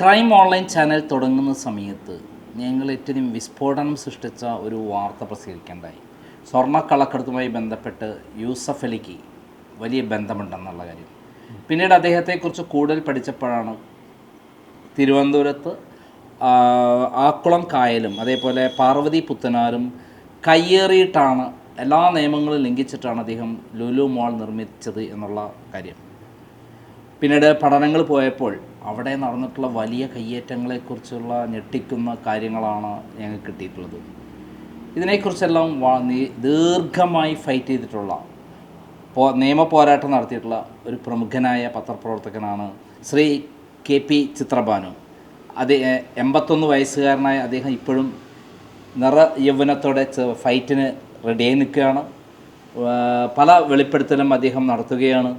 Crime online channel തുടങ്ങുന്ന സമയത്ത് ഞങ്ങൾ ഏറ്റവും വിസ്ഫോടനം സൃഷ്ടിച്ച ഒരു വാർത്ത പ്രസിദ്ധീകരിക്കേണ്ടായി സ്വർണക്കള്ളക്കടത്തുമായി ബന്ധപ്പെട്ട് യൂസഫ് അലിക്ക് വലിയ ബന്ധമുണ്ടെന്നുള്ള കാര്യം. പിന്നീട് അദ്ദേഹത്തെക്കുറിച്ച് കൂടുതൽ പഠിച്ചപ്പോഴാണ് തിരുവനന്തപുരത്ത് ആക്കുളം കായലും അതേപോലെ പാർവതി പുത്തനാരും കയ്യേറിയിട്ടാണ് എല്ലാ നിയമങ്ങളും ലംഘിച്ചിട്ടാണ് അദ്ദേഹം ലുലു മോൾ നിർമ്മിച്ചത് എന്നുള്ള കാര്യം. പിന്നീട് പഠനങ്ങൾ പോയപ്പോൾ അവിടെ നടന്നിട്ടുള്ള വലിയ കയ്യേറ്റങ്ങളെക്കുറിച്ചുള്ള ഞെട്ടിക്കുന്ന കാര്യങ്ങളാണ് ഞങ്ങൾക്ക് കിട്ടിയിട്ടുള്ളത്. ഇതിനെക്കുറിച്ചെല്ലാം ദീർഘമായി ഫൈറ്റ് ചെയ്തിട്ടുള്ള പോ നിയമ പോരാട്ടം നടത്തിയിട്ടുള്ള ഒരു പ്രമുഖനായ പത്രപ്രവർത്തകനാണ് ശ്രീ കെ പി ചിത്രഭാനു. അത് എൺപത്തൊന്ന് വയസ്സുകാരനായ അദ്ദേഹം ഇപ്പോഴും നിറ യൗവനത്തോടെ ഫൈറ്റിന് റെഡിയായി നിൽക്കുകയാണ്. പല വെളിപ്പെടുത്തലും അദ്ദേഹം നടത്തുകയാണ്.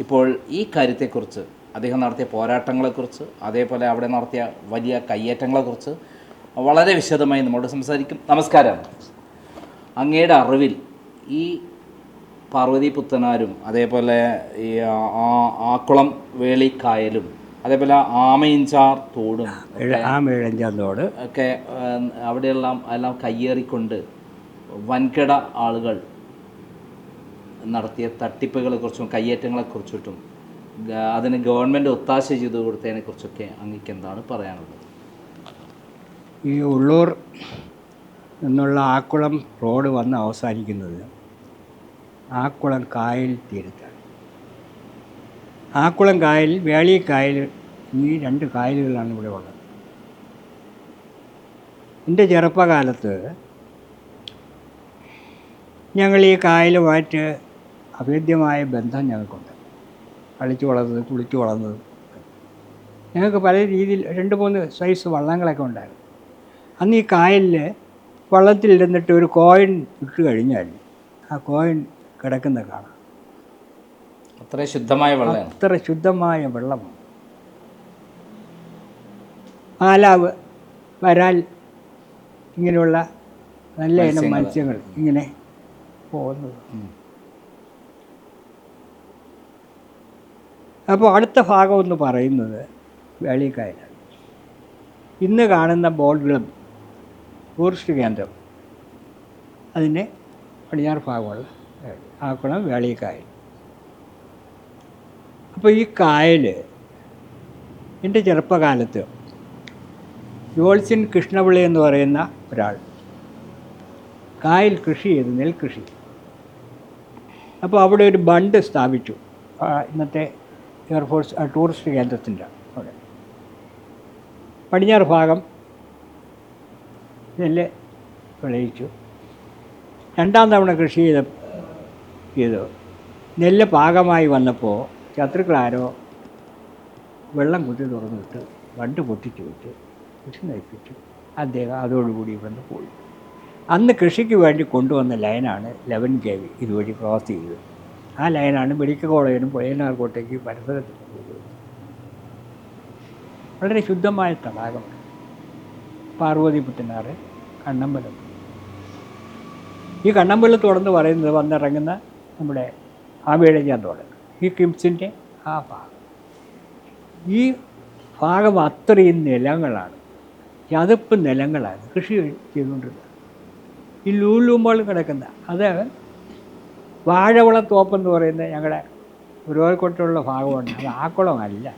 ഇപ്പോൾ ഈ കാര്യത്തെക്കുറിച്ച് അദ്ദേഹം നടത്തിയ പോരാട്ടങ്ങളെക്കുറിച്ച് അതേപോലെ അവിടെ നടത്തിയ വലിയ കയ്യേറ്റങ്ങളെക്കുറിച്ച് വളരെ വിശദമായി നമ്മോട് സംസാരിക്കും. നമസ്കാരം. അങ്ങയുടെ അറിവിൽ ഈ പാർവതി പുത്തനാരും അതേപോലെ ഈ ആക്കുളം വേളിക്കായലും അതേപോലെ ആമയിഞ്ചാർ തോടും ആമയിഞ്ചാർ തോട്. ഒക്കെ അവിടെയെല്ലാം എല്ലാം കയ്യേറിക്കൊണ്ട് വൻകിട ആളുകൾ നടത്തിയ തട്ടിപ്പുകളെ കുറിച്ചും കയ്യേറ്റങ്ങളെ കുറിച്ചിട്ടും ഗ- അതിന് ഗവൺമെന്റ് ഒത്താശ ചെയ്തു കൊടുത്തതിനെ കുറിച്ചൊക്കെ അങ്ങക്ക് എന്താണ് പറയാനുള്ളത്? ഈ ഉള്ളൂർ എന്നുള്ള ആക്കുളം റോഡ് വന്ന് അവസാനിക്കുന്നത് ആക്കുളം കായൽ തീരത്താണ്. ആക്കുളം കായൽ വേളി കായൽ ഈ രണ്ട് കായലുകളാണ് ഇവിടെ ഉള്ളത്. എന്റെ ചെറുപ്പകാലത്ത് ഞങ്ങൾ ഈ കായലുമായിട്ട് അഭേദ്യമായ ബന്ധം ഞങ്ങൾക്കുണ്ട്. കളിച്ചു വളർന്നത് കുളിച്ചു വളർന്നത്. ഞങ്ങൾക്ക് പല രീതിയിൽ രണ്ട് മൂന്ന് സൈസ് വള്ളങ്ങളൊക്കെ ഉണ്ടായിരുന്നു. അന്ന് ഈ കായലിൽ വള്ളത്തിലിരുന്നിട്ട് ഒരു കോയിൻ ഇട്ട് കഴിഞ്ഞാൽ ആ കോയിൻ കിടക്കുന്ന കാണാം. അത്ര ശുദ്ധമായ വെള്ളം അത്ര ശുദ്ധമായ വെള്ളമാണ്. ആലാവ് വരാൽ ഇങ്ങനെയുള്ള നല്ല ഇനം മത്സ്യങ്ങൾ. ഇങ്ങനെ പോകുന്നത്. അപ്പോൾ അടുത്ത ഭാഗം എന്ന് പറയുന്നത് വേളിക്കായലാണ് ഇന്ന് കാണുന്ന ബോർഡുകളും ടൂറിസ്റ്റ് കേന്ദ്രം അതിന്റെ പടിഞ്ഞാറ് ഭാഗമുള്ള ആക്കുളം വേളിക്കായൽ അപ്പോൾ ഈ കായൽ എന്റെ ചെറുപ്പകാലത്ത് ജോൾസിൻ കൃഷ്ണപിള്ളി എന്ന് പറയുന്ന ഒരാൾ കായൽ കൃഷി ചെയ്ത് നെൽകൃഷി അപ്പോൾ അവിടെ ഒരു ബണ്ട് സ്ഥാപിച്ചു. ഇന്നത്തെ എയർഫോഴ്സ് ടൂറിസ്റ്റ് കേന്ദ്രത്തിന്റെ അവിടെ. പടിഞ്ഞാറ് ഭാഗം നെല്ല് വിളയിച്ചു രണ്ടാം തവണ കൃഷി ചെയ്ത ചെയ്തു നെല്ല് പാകമായി വന്നപ്പോൾ ശത്രുക്കളാരോ വെള്ളം കുത്തി തുറന്നിട്ട് വണ്ട് പൊട്ടിച്ചു വിട്ട് കൃഷി നയിപ്പിച്ചു. അദ്ദേഹം അതോടുകൂടി ഇവിടുന്ന് പോയി. അന്ന് കൃഷിക്ക് വേണ്ടി കൊണ്ടുവന്ന ലൈനാണ് ലെവൻ കെ വി ഇതുവഴി ക്രോസ് ചെയ്തത്. ആ ലൈനാണ് മെഡിക്കൽ കോളേജിനും പുഴയനാർക്കോട്ടേക്ക് പരിസരത്ത്. കൊണ്ടുപോയത് വളരെ ശുദ്ധമായ തടാകമാണ് പാർവതി പുത്തനാറ് കണ്ണമ്പലം. ഈ കണ്ണമ്പലത്തോടെന്ന് പറയുന്നത് വന്നിറങ്ങുന്ന നമ്മുടെ ആവേഴഞ്ഞാന്തോട് ഈ കിംസിന്റെ ആ ഭാഗം. ഈ ഭാഗം അത്രയും നിലങ്ങളാണ്. ചതുപ്പ് നിലങ്ങളാണ് കൃഷി ചെയ്തുകൊണ്ടിരുന്നത്. ഈ ലൂലൂമ്പോൾ കിടക്കുന്ന അത് വാഴവളത്തോപ്പെന്ന് പറയുന്നത് ഞങ്ങളുടെ ഒരുവാൽക്കോട്ടയുള്ള ഭാഗമാണ്. അത് ആക്കുളമല്ല.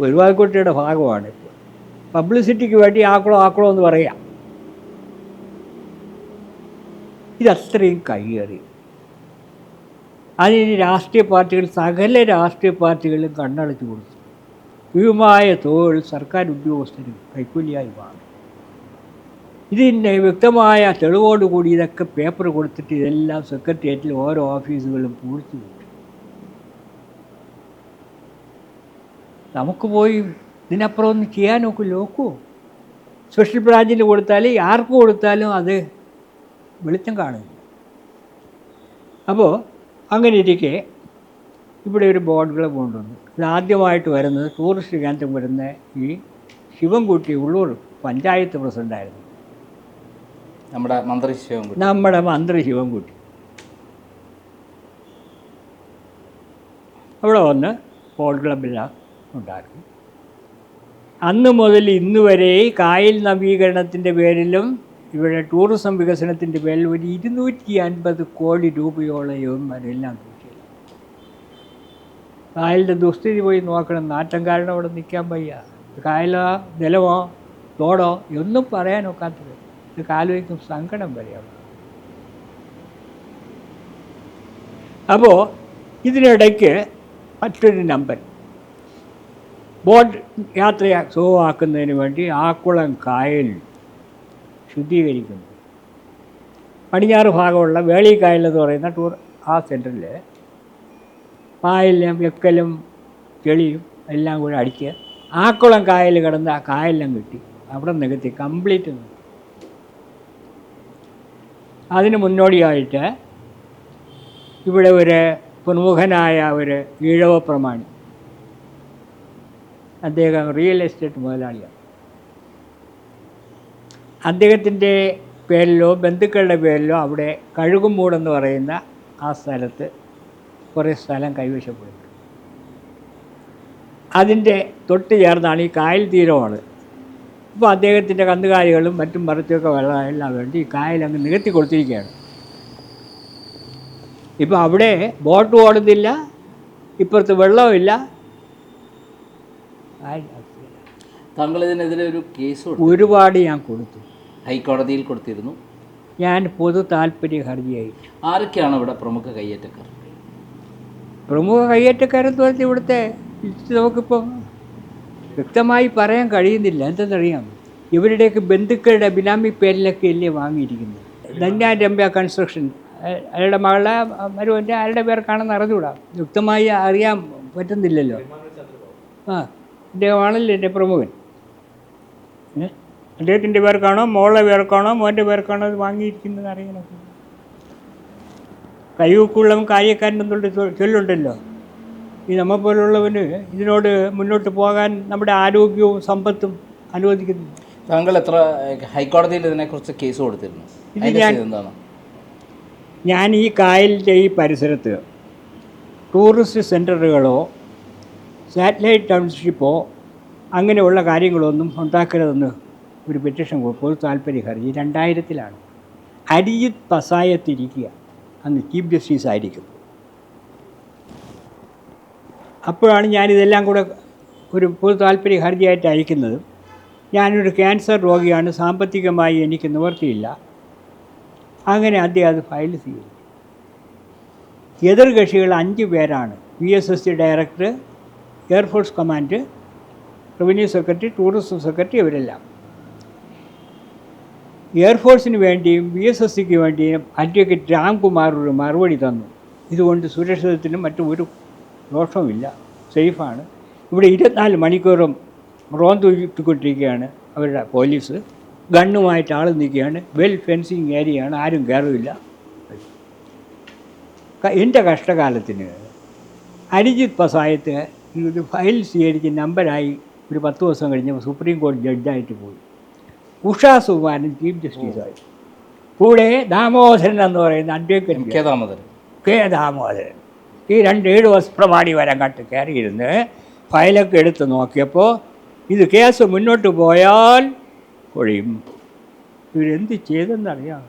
ഒരുവാൽക്കോട്ടയുടെ ഭാഗമാണ് പബ്ലിസിറ്റിക്ക് വേണ്ടി ആക്കുളം ആക്കുളം എന്ന് പറയാം. ഇതത്രയും കയ്യേറി. അതിന് രാഷ്ട്രീയ പാർട്ടികൾ സകല രാഷ്ട്രീയ പാർട്ടികളും കണ്ണടച്ചു കൊടുത്തു. ഭീമമായ തൊഴിൽ സർക്കാർ ഉദ്യോഗസ്ഥരും കൈക്കൂലിയായി വാങ്ങി ഇതിന്റെ വ്യക്തമായ തെളിവോടുകൂടി ഇതൊക്കെ പേപ്പർ കൊടുത്തിട്ട് ഇതെല്ലാം സെക്രട്ടേറിയറ്റിൽ ഓരോ ഓഫീസുകളും പൂഴ്ത്തി നമുക്ക് പോയി ഇതിനപ്പുറം ഒന്നും ചെയ്യാൻ നോക്കൂ നോക്കൂ സ്പെഷ്യൽ ബ്രാഞ്ചിൽ കൊടുത്താൽ ആർക്ക് കൊടുത്താലും അത് വെളിച്ചം കാണില്ല അപ്പോൾ അങ്ങനെ ഇരിക്കെ ഇവിടെ ഒരു ബോർഡുകൾ കൊണ്ടുവന്നു. ഇത് ആദ്യമായിട്ട് വരുന്നത് ടൂറിസ്റ്റ് കേന്ദ്രം വരുന്ന ഈ ശിവൻകുട്ടി ഉള്ളൂർ പഞ്ചായത്ത് പ്രസിഡന്റായിരുന്നു നമ്മുടെ മന്ത്രി ശിവൻകുട്ടി നമ്മുടെ മന്ത്രി ശിവൻകുട്ടി അവിടെ വന്ന് ഫോൾ ക്ലബിലാണ് ഉണ്ടാക്കി അന്ന് മുതൽ ഇന്ന് വരെ കായൽ നവീകരണത്തിന്റെ പേരിലും ഇവിടെ ടൂറിസം വികസനത്തിന്റെ പേരിൽ ഒരു ഇരുന്നൂറ്റി അൻപത് കോടി രൂപയോളം എല്ലാം കായലിന്റെ ദുസ്ഥിതി പോയി നോക്കണം. നാറ്റം കാരണം അവിടെ നിൽക്കാൻ വയ്യ. കായലോ നിലമോ തോടോ ഒന്നും പറയാനൊക്കാത്തത്. ഇത് കാലുവയ്ക്കും സങ്കടം വരെയാവും അപ്പോൾ ഇതിനിടയ്ക്ക് മറ്റൊരു നമ്പർ ബോട്ട് യാത്ര സുഖമാക്കുന്നതിന് വേണ്ടി ആക്കുളം കായൽ ശുദ്ധീകരിക്കുന്നു. പടിഞ്ഞാറ് ഭാഗമുള്ള വേളിക്കായൽ എന്ന് പറയുന്ന ടൂർ ആ സെന്ററിൽ പായലും വെക്കലും ചെളിയും എല്ലാം കൂടെ അടിച്ച് ആക്കുളം കായൽ കിടന്ന് ആ കായലെല്ലാം കിട്ടി. അവിടെ നികത്തി കംപ്ലീറ്റ് അതിന് മുന്നോടിയായിട്ട് ഇവിടെ ഒരു പ്രമുഖനായ ഒരു ഈഴവ പ്രമാണി. അദ്ദേഹം റിയൽ എസ്റ്റേറ്റ് മുതലാളിയാണ്. അദ്ദേഹത്തിന്റെ പേരിലോ ബന്ധുക്കളുടെ പേരിലോ അവിടെ കഴുകുമൂടെന്ന് പറയുന്ന ആ സ്ഥലത്ത് കുറേ സ്ഥലം കൈവശപ്പെടുന്നു. അതിന്റെ തൊട്ട് ചേർന്നാണ് ഈ കായൽ തീരമാണ്. ഇപ്പോൾ അദ്ദേഹത്തിന്റെ കന്നുകാലികളും മറ്റും മറച്ചൊക്കെ വെള്ളമെല്ലാം വേണ്ടി ഈ കായലങ്ങ് നികത്തി കൊടുത്തിരിക്കുകയാണ്. ഇപ്പോൾ അവിടെ ബോട്ട് ഓടുന്നില്ല ഇപ്പുറത്ത് വെള്ളമില്ല. താങ്കൾ ഇതിനെതിരെ ഒരു കേസ് ഒരുപാട് ഞാൻ കൊടുത്തു. ഹൈക്കോടതിയിൽ കൊടുത്തിരുന്നു. ഞാൻ പൊതു താല്പര്യ ഹർജിയായി. ആരൊക്കെയാണ് ഇവിടെ പ്രമുഖ കയ്യേറ്റക്കാർ? പ്രമുഖ കയ്യേറ്റക്കാരെന്ന് പറഞ്ഞാൽ ഇവിടുത്തെ നമുക്കിപ്പം വ്യക്തമായി പറയാൻ കഴിയുന്നില്ല. എന്തെന്നറിയാം ഇവരുടെയൊക്കെ ബന്ധുക്കളുടെ ബിനാമി പേരിലൊക്കെ അല്ലേ വാങ്ങിയിരിക്കുന്നത്? ധന്യ രമ്യ കൺസ്ട്രക്ഷൻ അയ- അയാളുടെ മകളെ മരുവന്റെ ആരുടെ പേർക്കാണെന്ന് അറിഞ്ഞുകൂടാ വ്യക്തമായി അറിയാൻ പറ്റുന്നില്ലല്ലോ. ആ അദ്ദേഹമാണല്ലോ എന്റെ പ്രമുഖൻ? അദ്ദേഹത്തിന്റെ പേർക്കാണോ മോളുടെ പേർക്കാണോ മോന്റെ പേർക്കാണോ അത് വാങ്ങിയിരിക്കുന്നത് അറിയാനൊക്കെ? കാര്യക്കാരൻ എന്നുള്ള ചൊല്ലുണ്ടല്ലോ. ഈ നമ്മെ പോലുള്ളവന് ഇതിനോട് മുന്നോട്ട് പോകാൻ നമ്മുടെ ആരോഗ്യവും സമ്പത്തും അനുവദിക്കുന്നു. താങ്കൾ എത്ര ഹൈക്കോടതിയിൽ ഇതിനെക്കുറിച്ച് കേസ് കൊടുത്തിരുന്നു? ഇത് ഞാൻ- ഞാൻ ഈ കായലിന്റെ ഈ പരിസരത്ത് ടൂറിസ്റ്റ് സെന്ററുകളോ സാറ്റലൈറ്റ് ടൗൺഷിപ്പോ അങ്ങനെയുള്ള കാര്യങ്ങളൊന്നും ഉണ്ടാക്കരുതെന്ന് ഒരു പെറ്റീഷൻ പൊതു താല്പര്യ ഹർജി രണ്ടായിരത്തിലാണ്. അരിജിത് പസായത്തിരിക്കുക. അന്ന് ചീഫ് ജസ്റ്റിസ് ആയിരിക്കും അപ്പോഴാണ് ഞാനിതെല്ലാം കൂടെ ഒരു പൊതു താല്പര്യ ഹർജിയായിട്ട് അയക്കുന്നത് ഞാനൊരു ക്യാൻസർ രോഗിയാണ് സാമ്പത്തികമായി എനിക്ക് നിവർത്തിയില്ല. അങ്ങനെ അദ്ദേഹം അത് ഫയൽ ചെയ്തു. എതിർകക്ഷികൾ അഞ്ച് പേരാണ്. P S S C director air force command revenue secretary tourism secretary ഇവരെല്ലാം. എയർഫോഴ്സിന് വേണ്ടിയും ബി എസ് എസ് സിക്ക് വേണ്ടിയും അഡ്വക്കേറ്റ് രാംകുമാർ ഒരു മറുപടി തന്നു. ഇതുകൊണ്ട് സുരക്ഷിതത്തിനും മറ്റും ഒരു ദോഷവുമില്ല. സേഫാണ്. ഇവിടെ ഇരുപത്തിനാല് മണിക്കൂറും റോന്തുകൊണ്ടിരിക്കുകയാണ് അവരുടെ പോലീസ്. ഗണ്ണുമായിട്ട് ആൾ നിൽക്കുകയാണ്. വെൽ ഫെൻസിങ് ഏരിയയാണ്. ആരും കയറില്ല എന്റെ കഷ്ടകാലത്തിന് അരിജിത് പസായത്ത് ഇത് ഫയൽ സ്വീകരിച്ച് നമ്പരായി ഒരു പത്ത് ദിവസം കഴിഞ്ഞപ്പോൾ സുപ്രീം കോടതി ജഡ്ജായിട്ട് പോയി. ഉഷാ സുകുമാരൻ ചീഫ് ജസ്റ്റിസായി. കൂടെ ദാമോദരൻ എന്ന് പറയുന്ന advocate K Damodaran. K Damodaran. ഈ രണ്ട് ഏഴ് വർഷം പ്രമാണി വരെ കയറിയിരുന്ന് ഫയലൊക്കെ എടുത്ത് നോക്കിയപ്പോൾ ഇത് കേസ് മുന്നോട്ട് പോയാൽ കൊഴിയും. ഇവരെന്ത് ചെയ്തെന്നറിയാം.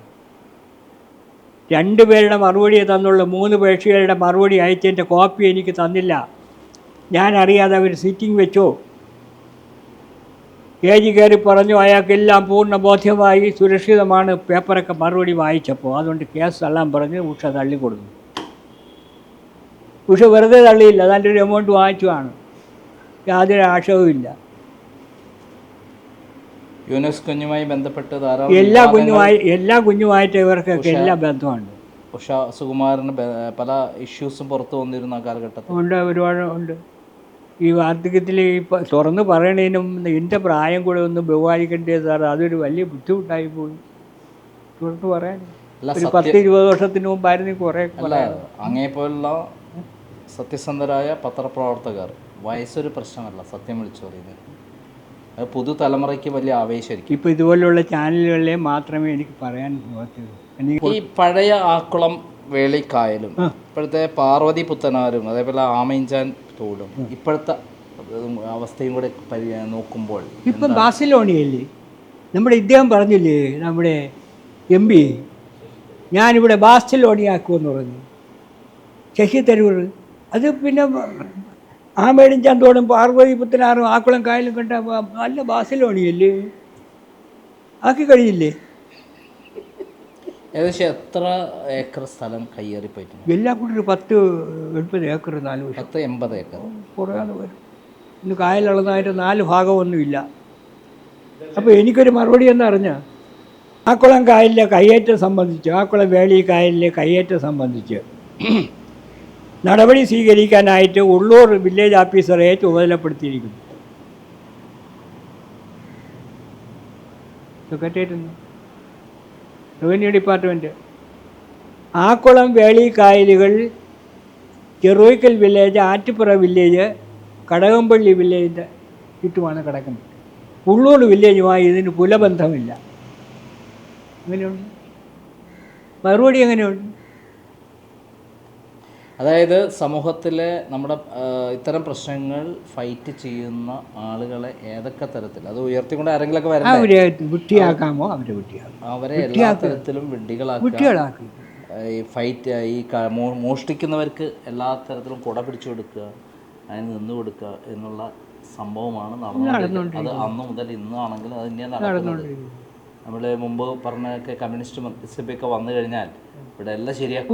രണ്ടുപേരുടെ മറുപടി തന്നുള്ള. മൂന്ന് പേക്ഷികളുടെ മറുപടി അയച്ചതിന്റെ കോപ്പി എനിക്ക് തന്നില്ല. ഞാൻ അറിയാതെ അവർ സിറ്റിംഗ് വെച്ചോ. ജി കയറി പറഞ്ഞു അയാൾക്കെല്ലാം പൂർണ ബോധ്യമായി സുരക്ഷിതമാണ്. പേപ്പറൊക്കെ മറുപടി വായിച്ചപ്പോൾ അതുകൊണ്ട് കേസ് തള്ളാൻ പറഞ്ഞ് ഉഷ തള്ളി ഉഷ വെറുതെ തള്ളിയില്ല. അതിന്റെ ഒരു എമൗണ്ട് വാങ്ങിച്ചുമാണ് യാതൊരു ആശയവുമില്ല യൂനസ് കുഞ്ഞുമായി ബന്ധപ്പെട്ട് ധാരാളം എല്ലാ കുഞ്ഞുമായി എല്ലാ കുഞ്ഞുമായിട്ട് ഇവർക്കൊക്കെ എല്ലാ ബന്ധമുണ്ട് ഉഷ സുകുമാരന് പല ഇഷ്യൂസും പുറത്തു വന്നിരുന്ന കാലഘട്ടത്തിൽ. ഉണ്ട് ഒരുപാട് ഉണ്ട്. ഈ വാർദ്ധക്യത്തിൽ ഈ തുറന്ന് പറയണതിനും എന്റെ പ്രായം കൂടെ ഒന്ന് ബഹുമാനിക്കേണ്ടത് സാർ അതൊരു വലിയ ബുദ്ധിമുട്ടായി പോയി. തുറന്ന് പറയാൻ ഒരു പത്ത് ഇരുപത് വർഷത്തിന് മുമ്പായിരുന്നു കുറേ അങ്ങനെ അങ്ങേപ്പോലുള്ള സത്യസന്ധരായ പത്രപ്രവർത്തകർ. വയസ്സൊരു പ്രശ്നമല്ല സത്യം വിളിച്ചു പറയുന്നത്. അത് പുതുതലമുറയ്ക്ക് വലിയ ആവേശമായിരിക്കും. ഇപ്പോൾ ഇതുപോലെയുള്ള ചാനലുകളിലെ മാത്രമേ എനിക്ക് പറയാൻ പറ്റൂ. ഈ പഴയ ആക്കുളം വേളിക്കായലും ഇപ്പോഴത്തെ പാർവതി പുത്തനാരും അതേപോലെ ആമയിഞ്ചാൻ തോടും ഇപ്പോഴത്തെ അവസ്ഥയും കൂടെ നോക്കുമ്പോൾ ഇപ്പം ബാസിലോണിയല്ലേ? നമ്മുടെ ഇദ്ദേഹം പറഞ്ഞില്ലേ നമ്മുടെ എം പി ഞാനിവിടെ ബാസിലോണിയാക്കുമെന്ന് പറഞ്ഞു. ശശി തരൂർ അത് പിന്നെ ആമേടും ചന്തോടും പാർവതി പുത്തനാറും ആക്കുളം കായലും കണ്ട നല്ല ബാസിലോണിയല്ലേ? ആക്കി കഴിഞ്ഞില്ലേ? ഏകദേശം എത്ര ഏക്കർ സ്ഥലം കയ്യേറി പോയിട്ടുണ്ട്? എല്ലാം കൂടി ഒരു പത്ത് എൺപത് ഏക്കർ നാല് പത്ത് എൺപത് ഏക്കർ. കുറയാതെ വരും. ഇന്ന് കായലുള്ളതായിട്ട് നാല് ഭാഗമൊന്നുമില്ല. അപ്പോൾ എനിക്കൊരു മറുപടി എന്നറിഞ്ഞ ആക്കുളം കായലിലെ കയ്യേറ്റം സംബന്ധിച്ച് ആക്കുളം വേളി കായലിലെ കയ്യേറ്റം സംബന്ധിച്ച്. നടപടി സ്വീകരിക്കാനായിട്ട് ഉള്ളൂർ വില്ലേജ് ഓഫീസറെ ചുമതലപ്പെടുത്തിയിരിക്കുന്നു. Secretariat revenue department Akkulam Veli കായലുകൾ Cheruvaikkal village Attupura village Kadakampally വില്ലേജിന്റെ ചുറ്റുമാണ് കിടക്കുന്നത്. ഉള്ളൂർ വില്ലേജുമായി ഇതിന് പുലബന്ധമില്ല. എങ്ങനെയുണ്ട്? മറുപടി എങ്ങനെയുണ്ട്? അതായത് സമൂഹത്തിലെ നമ്മുടെ ഇത്തരം പ്രശ്നങ്ങൾ ഫൈറ്റ് ചെയ്യുന്ന ആളുകളെ ഏതൊക്കെ തരത്തിൽ? അത് ഉയർത്തിക്കൊണ്ട് ആരെങ്കിലൊക്കെ വരാമോ അവരെ വിട്ടിയാക്കാമോ അവരെ വിട്ടിയാക്കാം അവരെ എല്ലാ തരത്തിലും വിഡ്ഢികളാക്കും ഈ ഫൈറ്റ് ഈ മോഷ്ടിക്കുന്നവർക്ക് എല്ലാ തരത്തിലും കുട പിടിച്ചു കൊടുക്കുക അതിന് നിന്ന് കൊടുക്കുക എന്നുള്ള സംഭവമാണ് നടന്നുകൊണ്ടിരിക്കുന്നത്. അത് അന്ന് മുതൽ ഇന്നാണെങ്കിലും അത് തന്നെയാണ് നടക്കുന്നത്. നമ്മൾ മുമ്പ് പറഞ്ഞൊക്കെ കമ്മ്യൂണിസ്റ്റ് മന്ത്രിസഭയൊക്കെ വന്നു കഴിഞ്ഞാൽ ഇവിടെ എല്ലാം ശരിയാക്കും.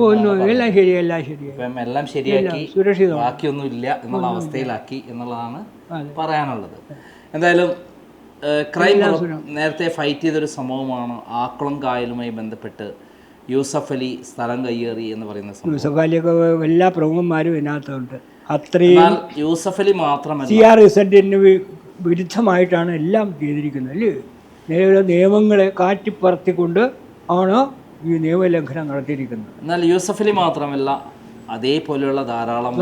എല്ലാം ശരിയായി ഇപ്പം എല്ലാം ശരിയാക്കി സുരക്ഷിതം. ബാക്കിയൊന്നും ഇല്ല എന്നുള്ള അവസ്ഥയിലാക്കി എന്നുള്ളതാണ് പറയാനുള്ളത്. എന്തായാലും ക്രൈം നേരത്തെ ഫൈറ്റ് ചെയ്തൊരു സംഭവമാണ് ആക്കുളം കായലുമായി ബന്ധപ്പെട്ട് യൂസഫ് അലി സ്ഥലം കയ്യേറി എന്ന് പറയുന്ന യൂസഫ് അലിയൊക്കെ എല്ലാ പ്രമുഖന്മാരും ഇതിനകത്തുണ്ട്. അത്രയും യൂസഫ് അലി മാത്രമല്ല സി ആർ റിസൾട്ടിന് വിരുദ്ധമായിട്ടാണ് എല്ലാം ചെയ്തിരിക്കുന്നത് അല്ലേ? നിലവിലെ നിയമങ്ങളെ കാറ്റിപ്പറത്തിക്കൊണ്ട് ആണ് ഈ നിയമലംഘനം നടത്തിയിരിക്കുന്നത്. എന്നാൽ യൂസഫ് അലി മാത്രമല്ല അതേപോലെയുള്ള ധാരാളം.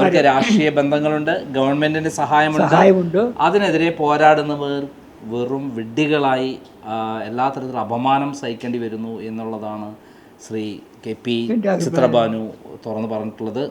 അവർക്ക് രാഷ്ട്രീയ ബന്ധങ്ങളുണ്ട് ഗവൺമെന്റിന്റെ സഹായമുണ്ട്. സഹായമുണ്ട്. അതിനെതിരെ പോരാടുന്നവർ വെറും വിഡ്ഢികളായി എല്ലാ തരത്തിലും അപമാനം സഹിക്കേണ്ടി വരുന്നു എന്നുള്ളതാണ് ശ്രീ കെ പി ചിത്രഭാനു തുറന്നു പറഞ്ഞിട്ടുള്ളത്.